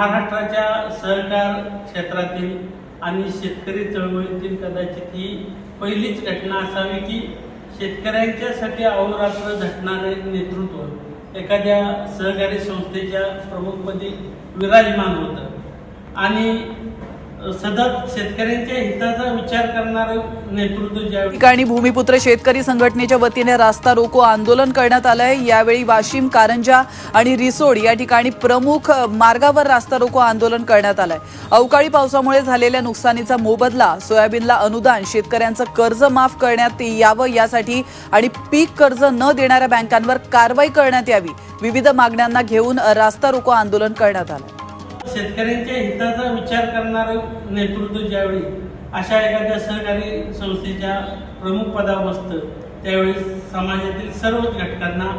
महाराष्ट्राच्या सहकार क्षेत्रातील आणि शेतकरी चळवळीतील कदाचित ही पहिलीच घटना असावी की शेतकऱ्यांच्यासाठी अहोरात्र झटणारे नेतृत्व. एखाद्या सहकारी संस्थेच्या प्रमुखपदी विराजमान होतं. आणि शेतकऱ्यांच्या हिताचा विचार नेतृत्व ठिकाणी भूमिपुत्र शेतकरी संघटनेच्या वतीने रास्ता रोको आंदोलन करण्यात आलंय यावेळी वाशिम कारंजा आणि रिसोड या ठिकाणी प्रमुख मार्गावर रास्ता रोको आंदोलन करण्यात आलंय अवकाळी पावसामुळे झालेल्या नुकसानीचा मोबदला सोयाबीनला अनुदान शेतकऱ्यांचं कर्ज माफ करण्यात यावं यासाठी आणि पीक कर्ज न देणाऱ्या बँकांवर कारवाई करण्यात यावी. विविध मागण्यांना घेऊन रास्ता रोको आंदोलन करण्यात आलं शेतकऱ्यांच्या हिताचा विचार करणारं नेतृत्व ज्यावेळी अशा एखाद्या सहकारी संस्थेच्या प्रमुख पदावर बसतं त्यावेळी समाजातील सर्वच घटकांना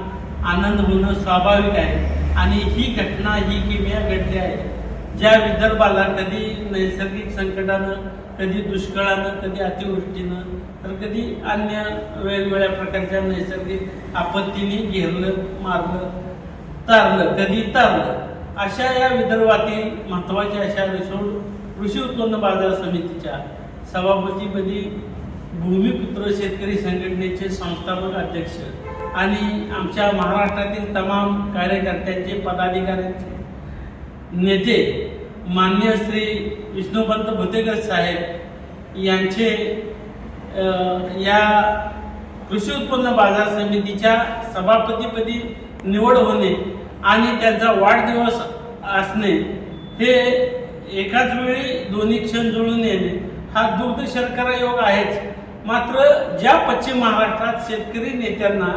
आनंद होणं स्वाभाविक आहे. आणि ही घटना ही किमया घडली आहे. ज्या विदर्भाला कधी नैसर्गिक संकटानं कधी दुष्काळानं कधी अतिवृष्टीनं तर कधी अन्य वेगवेगळ्या प्रकारच्या नैसर्गिक आपत्तीने घेरलं मारलं तारलं कधी तारलं. अशा या विदर्भातील महत्त्वाच्या अशा रिसोड कृषी उत्पन्न बाजार समितीच्या सभापतीपदी भूमिपुत्र शेतकरी संघटनेचे संस्थापक अध्यक्ष आणि आमच्या महाराष्ट्रातील तमाम कार्यकर्त्यांचे पदाधिकाऱ्यांचे नेते मान्य श्री विष्णुपंत भुतेकर साहेब यांचे या कृषी उत्पन्न बाजार समितीच्या सभापतीपदी निवड होणे आणि त्यांचा वाढदिवस असणे हे एकाच वेळी दोन्ही क्षण जुळून येणे हा दुर्दशर्करा योग आहेच. मात्र ज्या पश्चिम महाराष्ट्रात शेतकरी नेत्यांना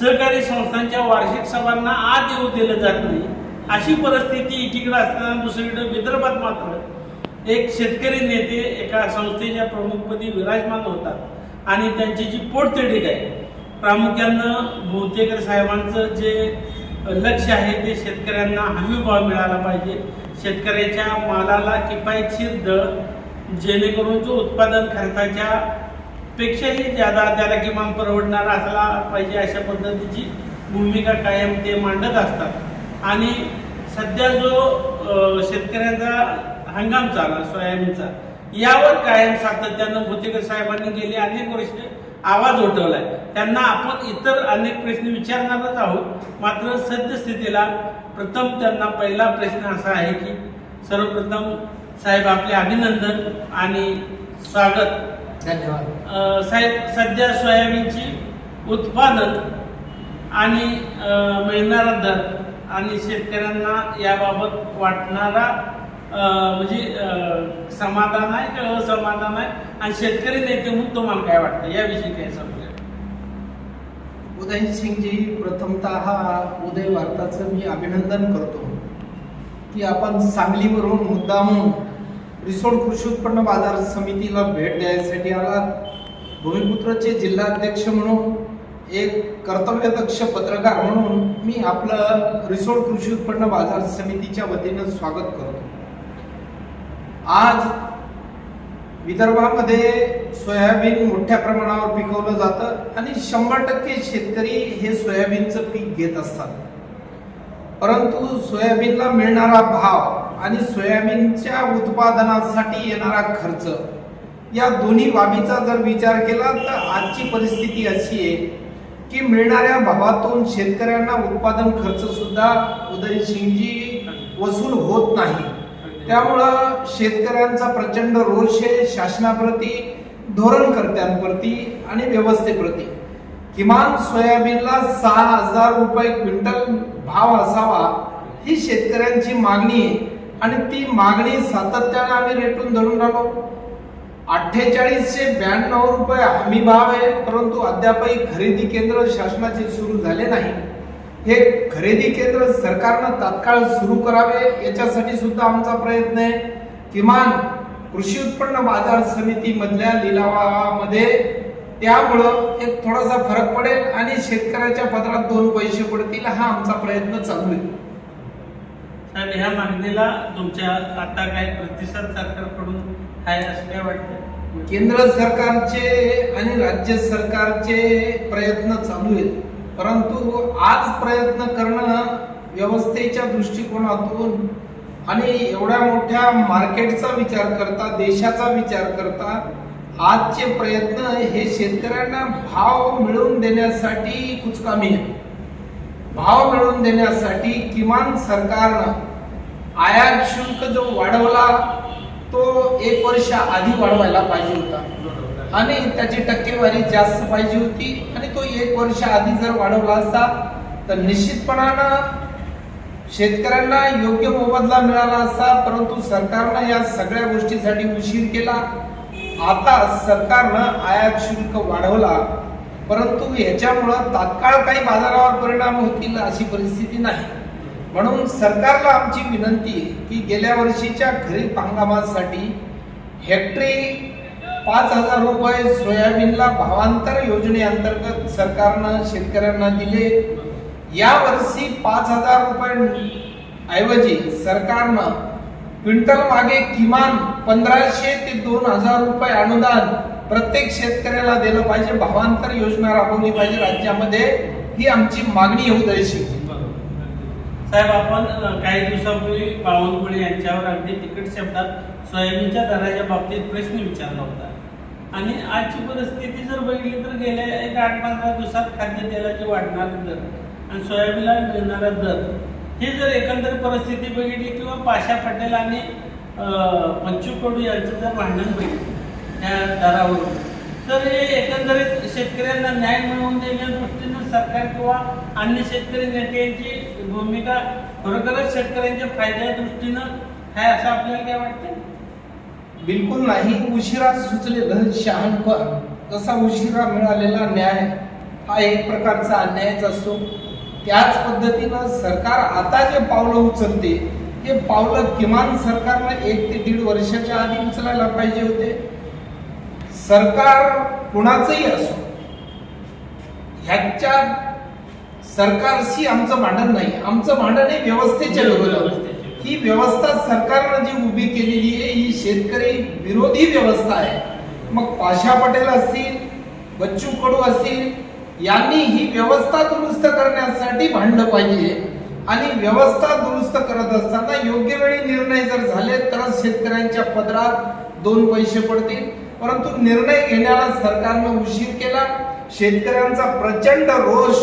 सहकारी संस्थांच्या वार्षिक सभांना आत येऊ दिलं जात नाही अशी परिस्थिती एकीकडे असताना दुसरीकडे विदर्भात मात्र एक शेतकरी नेते एका संस्थेच्या प्रमुखपदी विराजमान होतात आणि त्यांची जी पोटतिडीक आहे प्रामुख्यानं भोवतेकर साहेबांचं जे लक्ष आहे ते शेतकऱ्यांना हमी भाव मिळाला पाहिजे. शेतकऱ्याच्या मालाला किफायतशीर दर जेणेकरून जो उत्पादन खर्चाच्या पेक्षाही ज्यादा त्याला किमान परवडणारा असला पाहिजे अशा पद्धतीची भूमिका कायम ते मांडत असतात. आणि सध्या जो शेतकऱ्यांचा हंगाम चालला सोयाबीनचा यावर कायम सातत्यानं भोतेकर साहेबांनी गेली अनेक वर्ष आवाज उठवलाय. त्यांना आपण इतर अनेक प्रश्न विचारणारच आहोत. मात्र सद्यस्थितीला प्रथम त्यांना पहिला प्रश्न असा आहे की सर्वप्रथम साहेब आपले अभिनंदन आणि स्वागत. धन्यवाद. साहेब सध्या सोयाबीनची उत्पादन आणि मिळणारा दर आणि शेतकऱ्यांना याबाबत वाटणारा म्हणजे समाधान आहे किंवा असमाधान आहे? आणि शेतकरी नेते म्हणून तुम्हाला काय वाटतं? याविषयी काय सांगूया उदयसिंगजी प्रथमतः उदय भारताचं मी अभिनंदन करतो की आपण सांगलीवरून मुद्दामून रिसोड कृषी उत्पन्न बाजार समितीला भेट द्यायसाठी आलात. भूमिपुत्रचे जिल्हाध्यक्ष म्हणून एक कर्तव्यदक्ष पत्रकार म्हणून मी आपलं रिसोड कृषी उत्पन्न बाजार समितीच्या वतीनं स्वागत करतो. आज विदर्भामध्ये सोयाबीन मोठ्या प्रमाणावर पिकवलं जातं आणि शंभर टक्के शेतकरी हे सोयाबीनचं पीक घेत असतात. परंतु सोयाबीनला मिळणारा भाव आणि सोयाबीनच्या उत्पादनासाठी येणारा खर्च या दोन्ही बाबीचा जर विचार केला तर आजची परिस्थिती अशी आहे की मिळणाऱ्या भावातून शेतकऱ्यांना उत्पादन खर्च सुद्धा उदयसिंगजी वसूल होत नाही. त्यामुळं शेतकऱ्यांचा प्रचंड रोष आहे शासनाप्रती धोरणकर्त्यांप्रती आणि व्यवस्थेप्रती. किमान सोयाबीनला सहा हजार रुपये क्विंटल भाव असावा ही शेतकऱ्यांची मागणी आहे. आणि ती मागणी सातत्याने आम्ही रेटून धरून राहिलो. अठ्ठेचाळीसशे ब्याण्णव रुपये हमी भाव आहे परंतु अद्यापही खरेदी केंद्र शासनाचे सुरू झाले नाही. हे खरेदी केंद्र सरकारनं तात्काळ सुरू करावे याच्यासाठी सुद्धा आमचा प्रयत्न आहे. किमान कृषी उत्पन्न बाजार समिती मधल्या लिलावामध्ये त्यामुळं एक थोडासा फरक पडेल आणि शेतकऱ्याच्या पदरात दोन पैसे पडतील हा आमचा प्रयत्न चालू आहे. साहेब ह्या मागणीला तुमच्या आता काय प्रतिसाद सरकारकडून आहे असं काय वाटतं केंद्र सरकारचे आणि राज्य सरकारचे प्रयत्न चालू आहेत. परंतु आज प्रयत्न करणं व्यवस्थेच्या दृष्टिकोनातून आणि एवढ्या मोठ्या मार्केटचा विचार करता देशाचा विचार करता आजचे प्रयत्न हे शेतकऱ्यांना भाव मिळवून देण्यासाठी कुचकामी आहे. भाव मिळवून देण्यासाठी किमान सरकारनं आयात शुल्क जो वाढवला तो एक वर्ष आधी वाढवायला पाहिजे होता. आणि त्याची टक्केवारी जास्त पाहिजे होती. आणि तो एक वर्ष आधी जर वाढवला असता तर निश्चितपणानं शेतकऱ्यांना योग्य मोबदला मिळाला असता परंतु सरकारनं या सगळ्या गोष्टीसाठी उशीर केला. आता सरकारनं आयात शुल्क वाढवला परंतु याच्यामुळं तात्काळ काही बाजारावर परिणाम होतील अशी परिस्थिती नाही. म्हणून सरकारला आमची विनंती आहे की गेल्या वर्षीच्या खरीप हंगामासाठी हेक्टरी पाच हजार रुपये सोयाबीनला भावांतर योजनेअंतर्गत सरकारनं शेतकऱ्यांना दिले. या वर्षी पाच हजार रुपये ऐवजी सरकारनं क्विंटल मागे किमान पंधराशे ते दोन हजार रुपये अनुदान प्रत्येक शेतकऱ्याला दिलं पाहिजे. भावांतर योजना राबवली पाहिजे राज्यामध्ये. ही आमची मागणी होऊ द्यायची साहेब आपण काही दिवसापूर्वी बावनकुळे यांच्यावर अगदी तिकट शब्दात सोयाबीनच्या दराच्या बाबतीत प्रश्न विचारला होता. आणि आजची परिस्थिती जर बघितली तर गेल्या एक आठ पंधरा दिवसात खाद्यतेलाचे वाढणारे दर आणि सोयाबीनला मिळणारा दर हे जर एकंदर परिस्थिती बघितली किंवा पाशा पटेल आणि पंचू कडू यांचं जर भांडण बघितलं त्या दरावरून तर हे एकंदरीत शेतकऱ्यांना न्याय मिळवून देण्या दृष्टीनं सरकार किंवा अन्य शेतकरी नेत्यांची भूमिका खरोखरच शेतकऱ्यांच्या फायद्या दृष्टीनं आहे असं आपल्याला काय वाटतं बिलकुल नाही. उशिरा सुचलेलं शहाणपण जसा उशिरा मिळालेला न्याय हा एक प्रकारचा अन्यायच असतो. त्याच पद्धतीनं सरकार आता जे पावलं उचलते हे पावलं किमान सरकारनं एक ते दीड वर्षाच्या आधी उचलायला पाहिजे होते. सरकार कुणाचंही असो ह्याच्या सरकारशी आमचं भांडण नाही. आमचं भांडण हे व्यवस्थेच्या विरोधात ही व्यवस्था सरकारनं जी उभी केलेली आहे ही शेतकरी विरोधी व्यवस्था आहे. मग पाशा पटेल असतील बच्चू कडू असतील यांनी ही व्यवस्था दुरुस्त करण्यासाठी भांडलं पाहिजे. आणि व्यवस्था दुरुस्त करत असताना योग्य वेळी निर्णय जर झाले तरच शेतकऱ्यांच्या पदरात दोन पैसे पडतील. परंतु निर्णय घेण्याला सरकारनं उशीर केला. शेतकऱ्यांचा प्रचंड रोष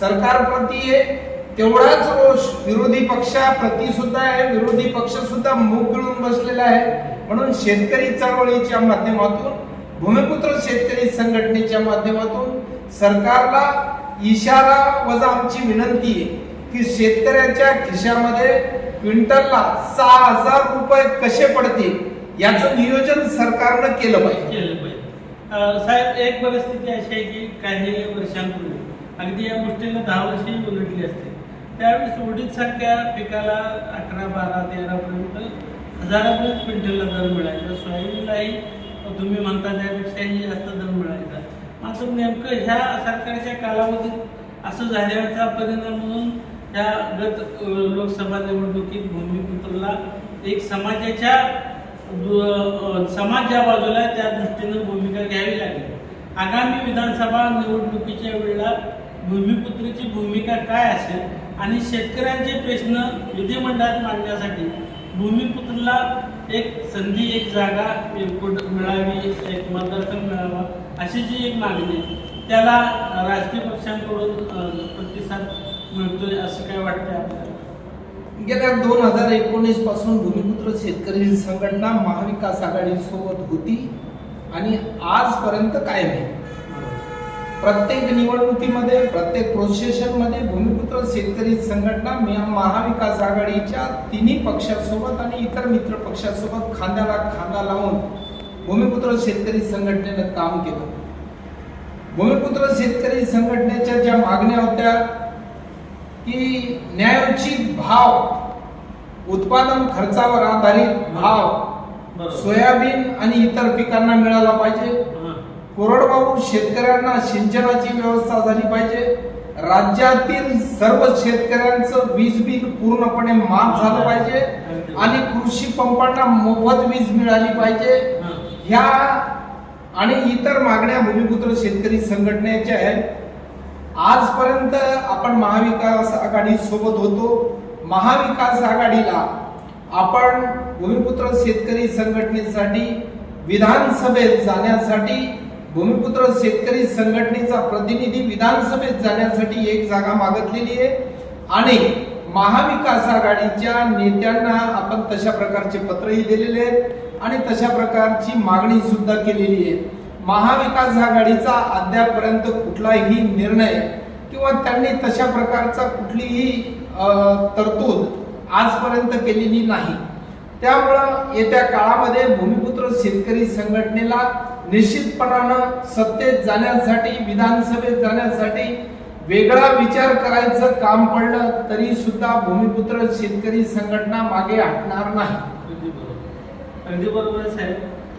सरकारप्रती आहे. तेवढाच रोष विरोधी पक्षाप्रती सुद्धा आहे. विरोधी पक्ष सुद्धा मूग गिळून बसलेला आहे म्हणून शेतकरी चळवळीच्या माध्यमातून भूमिपुत्र शेतकरी संघटनेच्या माध्यमातून सरकारला इशारा वजा आमची विनंती आहे की शेतकऱ्याच्या खिशामध्ये क्विंटलला सहा हजार रुपये कसे पडतील याचं नियोजन सरकारनं केलं पाहिजे. केलं पाहिजे. साहेब एक परिस्थिती अशी आहे की काही वर्षांपूर्वी अगदी या गोष्टीला दहा वर्षही उलटली असते त्यावेळेस उडीदसारख्या पिकाला अकरा बारा तेरापर्यंत हजारापर्यंत क्विंटलला दर मिळायचा. सोयाबीनलाही तुम्ही म्हणता त्यापेक्षाही जास्त दर मिळायचा. मात्र नेमकं ह्या सरकारच्या कालावधीत असं झाल्याचा परिणाम म्हणून ह्या गत लोकसभा निवडणुकीत भूमिपुत्रला एक समाजाच्या दु- समाज ज्या बाजूला आहे त्या दृष्टीनं भूमिका घ्यावी लागेल. आगामी विधानसभा निवडणुकीच्या वेळेला भूमिपुत्रीची भूमिका काय असेल? आणि शेतकऱ्यांचे प्रश्न विधिमंडळात मांडण्यासाठी भूमिपुत्रला एक संधी एक जागा मिळावी एक मतदारसंघ मिळावा अशी जी एक मागणी आहे त्याला राजकीय पक्षांकडून प्रतिसाद मिळतोय असं काय वाटतंय आपल्याला? गेल्या दोन हजार एकोणीसपासून भूमिपुत्र शेतकरी संघटना महाविकास आघाडी सोबत होती आणि आजपर्यंत कायम आहे. प्रत्येक निवडणुकीमध्ये प्रत्येक प्रोसेशनमध्ये भूमिपुत्र शेतकरी संघटना मी- महाविकास आघाडीच्या तिन्ही पक्षासोबत आणि इतर मित्र पक्षासोबत खांद्याला खांदा लावून भूमिपुत्र शेतकरी संघटनेनं काम केलं भूमिपुत्र शेतकरी संघटनेच्या ज्या मागण्या होत्या की न्यायोचित भाव उत्पादन खर्चावर आधारित भाव सोयाबीन आणि इतर पिकांना मिळाला पाहिजे. कोरडवाहू शेतकऱ्यांना सिंचनाची व्यवस्था झाली पाहिजे. राज्यातील सर्व शेतकऱ्यांचं वीज बिल पूर्णपणे माफ झालं पाहिजे आणि कृषी पंपांना मोफत वीज मिळाली पाहिजे. ह्या आणि इतर मागण्या भूमिपुत्र शेतकरी संघटनेच्या आहेत. आजपर्यंत आपण महाविकास आघाडी सोबत होतो. महाविकास आघाडीला आपण भूमिपुत्र शेतकरी संघटनेसाठी विधानसभेत जाण्यासाठी भूमिपुत्र शेतकरी संघटनेचा प्रतिनिधी विधानसभेत जाण्यासाठी एक जागा मागितलेली आहे. आणि महाविकास आघाडीच्या नेत्यांना आपण तशा प्रकारचे पत्रही दिलेले आहेत. आणि तशा प्रकारची मागणी सुद्धा केलेली आहे. महाविकास आघाडीचा अद्यापर्यंत कुठलाही निर्णय किंवा त्यांनी तशा प्रकारचा कुठलीही तरतूद आजपर्यंत केलेली नाही. त्यामुळं येत्या काळामध्ये भूमिपुत्र शेतकरी संघटनेला निश्चितपणानं सत्तेत जाण्यासाठी विधानसभेत जाण्यासाठी वेगळा विचार करायचं काम पडलं तरी सुद्धा भूमिपुत्र शेतकरी संघटना मागे हटणार नाही. अगदी बरोबर. अगदी आहे, साहेब.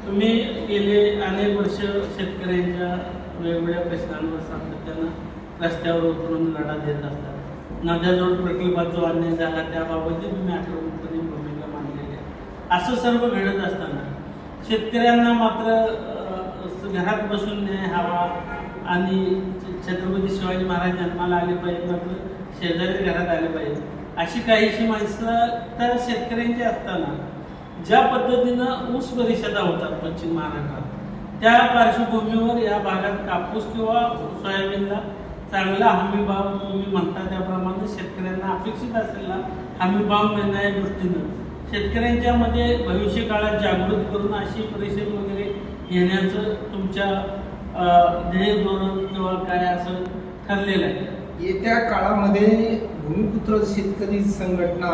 तुम्ही गेले अनेक वर्ष शेतकऱ्यांच्या वेगवेगळ्या प्रश्नांवर सातत्यानं रस्त्यावर उतरून लढा देत असतात. नद्याजवळ प्रकल्पात जो अन्याय झाला त्याबाबतही तुम्ही आठवण असं सर्व घडत असताना शेतकऱ्यांना मात्र घरात बसून न्याय हवा आणि छत्रपती शिवाजी महाराज जन्माला आले पाहिजे मात्र शेजारी घरात आले पाहिजे अशी काहीशी माणसं तर शेतकऱ्यांची असताना ज्या पद्धतीनं ऊस परिषदा होतात पश्चिम महाराष्ट्रात त्या पार्श्वभूमीवर या भागात कापूस किंवा सोयाबीनला चांगला हमी भाव तुम्ही म्हणता त्याप्रमाणे शेतकऱ्यांना अपेक्षित असलेला हमी भाव मिळण्याच्या दृष्टीनं शेतकऱ्यांच्या मध्ये भविष्य काळात जागृत करून अशी परिषद वगैरे घेण्याचं तुमच्या ध्येय धोरण किंवा काय असं ठरलेलं आहे. येत्या काळामध्ये भूमिपुत्र शेतकरी संघटना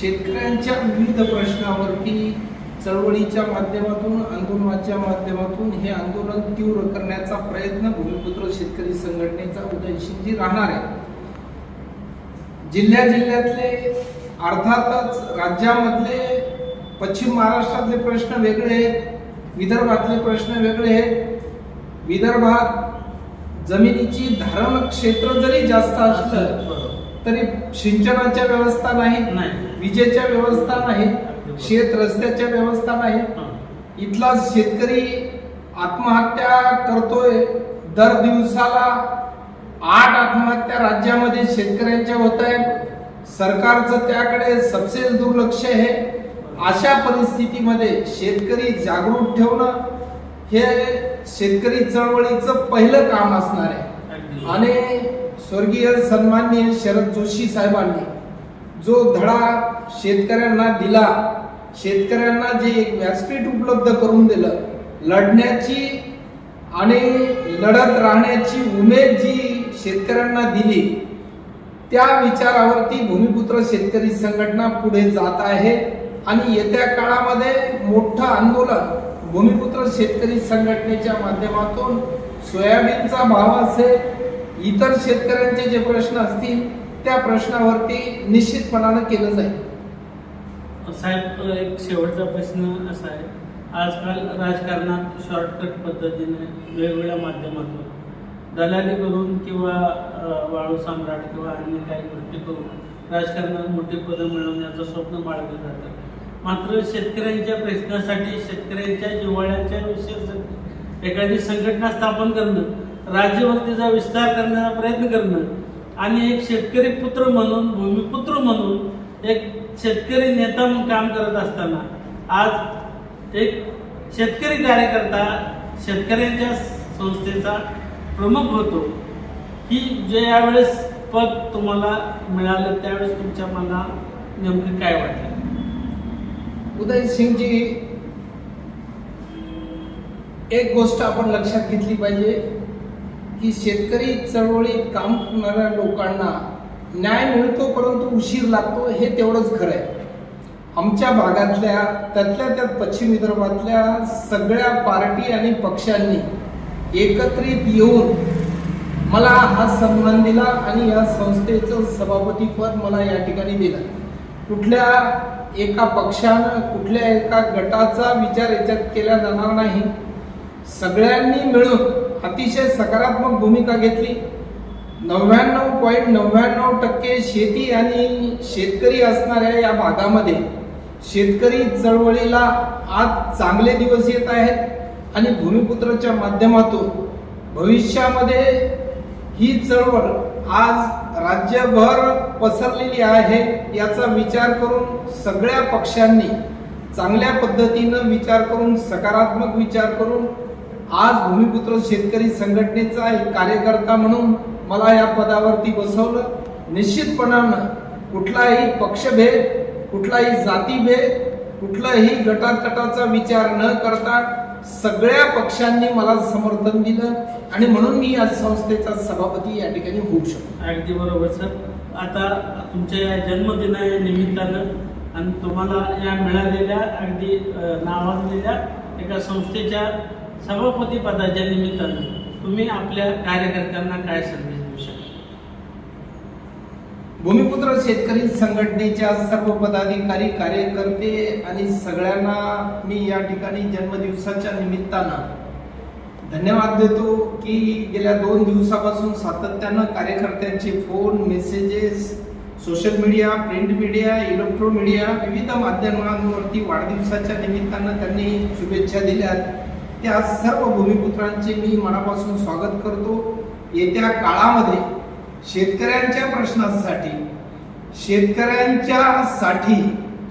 शेतकऱ्यांच्या विविध प्रश्नावरती चळवळीच्या माध्यमातून आंदोलनाच्या माध्यमातून हे आंदोलन तीव्र करण्याचा प्रयत्न भूमिपुत्र शेतकरी संघटनेचा उदयशिंजी राहणार आहे जिल्ह्या जिल्ह्यातले अर्थातच राज्यामधले पश्चिम महाराष्ट्रातले प्रश्न वेगळे आहेत विदर्भातले प्रश्न वेगळे आहेत विदर्भात जमिनीची धारण क्षेत्र जरी जास्त असलं. तरी सिंचनाच्या व्यवस्था नाही नाही विजेच्या व्यवस्था नाही शेत रस्त्याच्या व्यवस्था नाही. इथला शेतकरी आत्महत्या करतोय दर दिवसाला आठ आत्महत्या राज्यामध्ये शेतकऱ्यांच्या होत आहेत सरकारचं त्याकडे सबसेल दुर्लक्ष आहे अशा परिस्थितीमध्ये शेतकरी जागृत ठेवणं हे शेतकरी चळवळीचं पहिलं काम असणार आहे. आणि स्वर्गीय सन्माननीय शरद जोशी साहेबांनी जो धडा शेतकऱ्यांना दिला शेतकऱ्यांना जे एक व्यासपीठ उपलब्ध करून दिलं लढण्याची आणि लढत राहण्याची उमेद जी शेतकऱ्यांना दिली त्या विचारावरती भूमिपुत्र शेतकरी संघटना पुढे जात आहे. आणि येत्या काळामध्ये मोठं आंदोलन भूमिपुत्र शेतकरी संघटनेच्या माध्यमातून सोयाबीनचा भाव असेल इतर शेतकऱ्यांचे जे प्रश्न असतील त्या प्रश्नावरती निश्चितपणानं केलं जाईल. साहेब एक शेवटचा प्रश्न असा आहे. आजकाल राजकारणात शॉर्टकट पद्धतीने वेगवेगळ्या माध्यमातून दलाली करून किंवा वाळू सम्राट किंवा अन्य काही गोष्टी करून राजकारणात मोठी पदं मिळवण्याचं स्वप्न बाळगलं जातं. मात्र शेतकऱ्यांच्या प्रश्नासाठी शेतकऱ्यांच्या जिव्हाळ्याच्या विषयासाठी एखादी संघटना स्थापन करणं राज्यवर्तीचा विस्तार करण्याचा प्रयत्न करणं आणि एक शेतकरी पुत्र म्हणून भूमिपुत्र म्हणून एक शेतकरी नेता म्हणून काम करत असताना आज एक शेतकरी कार्यकर्ता शेतकऱ्यांच्या संस्थेचा प्रमुख होतो. की जे यावेळेस पद तुम्हाला मिळालं त्यावेळेस तुमच्या मनात नेमकं काय वाटलं? उदय सिंगजी एक गोष्ट आपण लक्षात घेतली पाहिजे की शेतकरी चळवळीत काम करणाऱ्या लोकांना न्याय मिळतो परंतु उशीर लागतो हे तेवढंच खरं आहे. आमच्या भागातल्या त्यातल्या त्यात पश्चिम विदर्भातल्या सगळ्या पार्टी आणि पक्षांनी एकत्रित येऊन मला हा सन्मान दिला आणि या संस्थेचं सभापतीपद मला या ठिकाणी दिलं. कुठल्या एका पक्षानं कुठल्या एका गटाचा विचार याच्यात केला जाणार नाही. सगळ्यांनी मिळून अतिशय सकारात्मक भूमिका घेतली. नव्याण्णव पॉईंट नव्याण्णव टक्के शेती आणि शेतकरी असणाऱ्या या भागामध्ये शेतकरी चळवळीला आज चांगले दिवस येत आहेत. आणि भूमिपुत्राच्या माध्यमातून भविष्यामध्ये ही चळवळ आज राज्यभर पसरलेली आहे याचा विचार करून सगळ्या पक्षांनी चांगल्या पद्धतीनं विचार करून सकारात्मक विचार करून आज भूमिपुत्र शेतकरी संघटनेचा एक कार्यकर्ता म्हणून मला या पदावरती बसवलं. निश्चितपणानं कुठलाही पक्षभेद कुठलाही जातीभेद कुठलाही गटातटाचा विचार न करता सगळ्या पक्षांनी मला समर्थन दिलं आणि म्हणून मी या संस्थेचा सभापती या ठिकाणी होऊ शकतो. अगदी बरोबर सर. आता तुमच्या या जन्मदिना निमित्तानं आणि तुम्हाला या मिळालेल्या अगदी नावाजलेल्या एका संस्थेच्या सभापती पदाच्या निमित्तानं तुम्ही आपल्या कार्यकर्त्यांना काय संदेश भूमिपुत्र शेतकरी संघटनेच्या सर्व पदाधिकारी कार्यकर्ते आणि सगळ्यांना मी या ठिकाणी जन्मदिवसाच्या निमित्तानं धन्यवाद देतो की गेल्या दोन दिवसापासून सातत्यानं कार्यकर्त्यांचे phone messages social media print media electro media विविध माध्यमांवरती वाढदिवसाच्या निमित्तानं त्यांनी शुभेच्छा दिल्या त्या सर्व भूमिपुत्रांचे मी मनापासून स्वागत करतो. येत्या काळामध्ये शेतकऱ्यांच्या प्रश्नांसाठी शेतकऱ्यांच्या साठी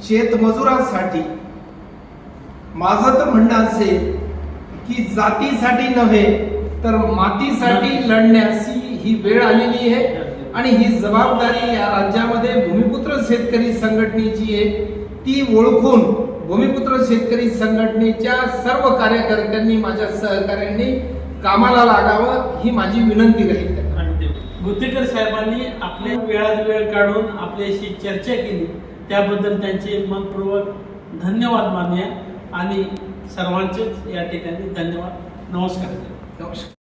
शेतमजुरासाठी. माझं तर म्हणणं असेल की जातीसाठी नव्हे तर मातीसाठी लढण्याची ही वेळ आलेली आहे आणि ही जबाबदारी या राज्यामध्ये भूमिपुत्र शेतकरी संघटनेची आहे. ती ओळखून भूमिपुत्र शेतकरी संघटनेच्या सर्व कार्यकर्त्यांनी माझ्या सहकार्यांनी कामाला लागावं ही माझी विनंती राहील. गुत्तेकर साहेबांनी आपल्या वेळात वेळ काढून आपल्याशी चर्चा केली. त्याबद्दल त्यांचे मनपूर्वक धन्यवाद मानूया आणि सर्वांचेच या ठिकाणी धन्यवाद. नमस्कार. नमस्कार.